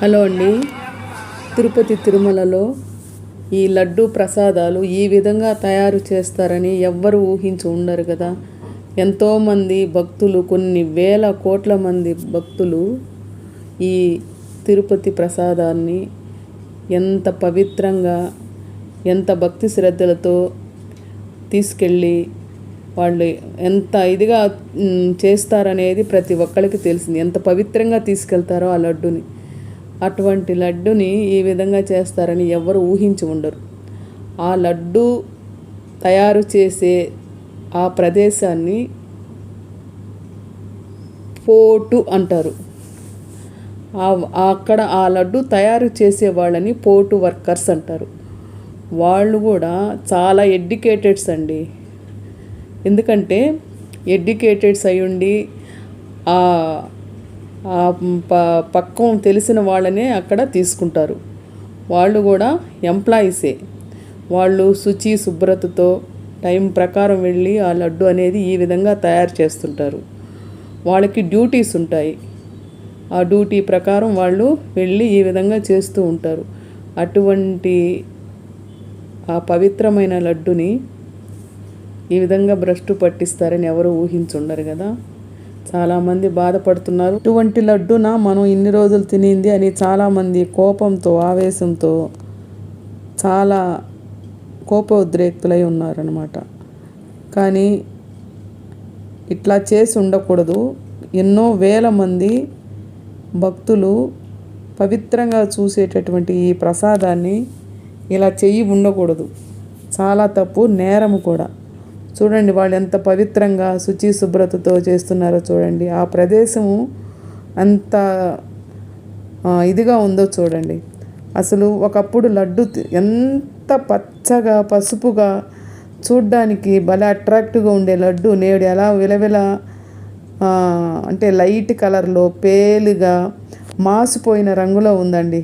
Hello అండి. తిరుపతి తిరుమలలో ఈ లడ్డు ప్రసాదాలు ఈ విధంగా తయారు చేస్తారని ఎవ్వరు ఊహించి ఉండరు కదా. ఎంతోమంది భక్తులు కొన్ని వేల కోట్ల మంది భక్తులు ఈ తిరుపతి ప్రసాదాన్ని ఎంత పవిత్రంగా ఎంత భక్తి శ్రద్ధలతో తీసుకెళ్ళి వాళ్ళు ఎంత ఇదిగా చేస్తారనేది ప్రతి ఒక్కరికి తెలిసింది. ఎంత పవిత్రంగా తీసుకెళ్తారో ఆ లడ్డుని. అటువంటి లడ్డుని ఈ విధంగా చేస్తారని ఎవరు ఊహించి ఉండరు. ఆ లడ్డు తయారు చేసే ఆ ప్రదేశాన్ని పోటు అంటారు. అక్కడ ఆ లడ్డు తయారు చేసే వాళ్ళని పోటు వర్కర్స్ అంటారు. వాళ్ళు కూడా చాలా ఎడ్యుకేటెడ్స్ అండి. ఎందుకంటే ఎడ్యుకేటెడ్స్ అయ్యుండి ఆ ప పక్కం తెలిసిన వాళ్ళనే అక్కడ తీసుకుంటారు. వాళ్ళు కూడా ఎంప్లాయీసే. వాళ్ళు శుచి శుభ్రతతో టైం ప్రకారం వెళ్ళి ఆ లడ్డు అనేది ఈ విధంగా తయారు చేస్తుంటారు. వాళ్ళకి డ్యూటీస్ ఉంటాయి. ఆ డ్యూటీ ప్రకారం వాళ్ళు వెళ్ళి ఈ విధంగా చేస్తూ ఉంటారు. అటువంటి ఆ పవిత్రమైన లడ్డుని ఈ విధంగా భ్రష్టు పట్టిస్తారని ఎవరు ఊహించుండరు కదా. చాలామంది బాధపడుతున్నారు. ఇటువంటి లడ్డున మనం ఇన్ని రోజులు తినింది అని చాలామంది కోపంతో ఆవేశంతో చాలా కోపోద్రేక్తులై ఉన్నారనమాట కానీ ఇట్లా చేసి ఉండకూడదు. ఎన్నో వేల మంది భక్తులు పవిత్రంగా చూసేటటువంటి ఈ ప్రసాదాన్ని ఇలా చెయ్యి ఉండకూడదు. చాలా తప్పు నేరము కూడా. చూడండి వాళ్ళు ఎంత పవిత్రంగా శుచి శుభ్రతతో చేస్తున్నారో చూడండి. ఆ ప్రదేశము అంత ఇదిగా ఉందో చూడండి. అసలు ఒకప్పుడు లడ్డు ఎంత పచ్చగా పసుపుగా చూడ్డానికి భలే అట్రాక్టివ్గా ఉండే లడ్డు. నేడు ఎలా విలవిల అంటే లైట్ కలర్లో పేలుగా మాసిపోయిన రంగులో ఉందండి.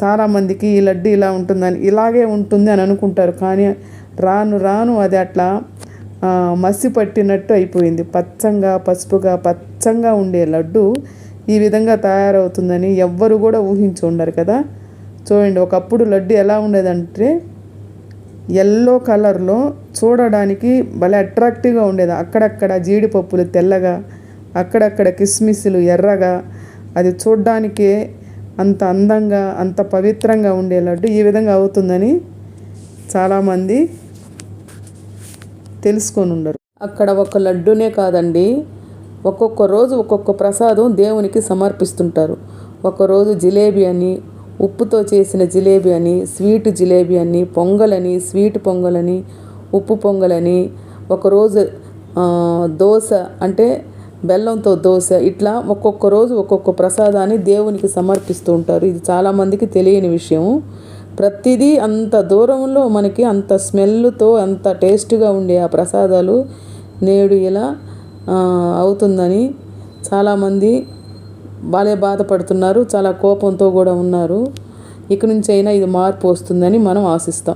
చాలామందికి ఈ లడ్డు ఇలా ఉంటుందని ఇలాగే ఉంటుంది అని అనుకుంటారు. కానీ రాను రాను అది అట్లా మసి పట్టినట్టు అయిపోయింది. పచ్చంగా పసుపుగా పచ్చంగా ఉండే లడ్డు ఈ విధంగా తయారవుతుందని ఎవ్వరు కూడా ఊహించి ఉండరు కదా. చూడండి ఒకప్పుడు లడ్డు ఎలా ఉండేదంటే ఎల్లో కలర్లో చూడడానికి భలే అట్రాక్టివ్గా ఉండేది. అక్కడక్కడ జీడిపప్పులు తెల్లగా అక్కడక్కడ కిస్మిస్లు ఎర్రగా అది చూడ్డానికే అంత అందంగా అంత పవిత్రంగా ఉండే లడ్డు ఈ విధంగా అవుతుందని చాలామంది తెలుసుకొని ఉండరు. అక్కడ ఒక లడ్డునే కాదండి. ఒక్కొక్క రోజు ఒక్కొక్క ప్రసాదం దేవునికి సమర్పిస్తుంటారు. ఒకరోజు జిలేబీ అని ఉప్పుతో చేసిన జిలేబీ అని స్వీట్ జిలేబీ అని పొంగలని స్వీట్ పొంగలని ఉప్పు పొంగలని ఒకరోజు దోశ అంటే బెల్లంతో దోశ ఇట్లా ఒక్కొక్క రోజు ఒక్కొక్క ప్రసాదాన్ని దేవునికి సమర్పిస్తూ ఉంటారు. ఇది చాలామందికి తెలియని విషయం ప్రతిదీ అంత దూరంలో మనకి అంత స్మెల్తో అంత టేస్ట్గా ఉండే ఆ ప్రసాదాలు నేడు ఇలా అవుతుందని చాలామంది బాలే బాధపడుతున్నారు చాలా కోపంతో కూడా ఉన్నారు. ఇక నుంచి అయినా ఇది మార్పు వస్తుందని మనం ఆశిస్తాం.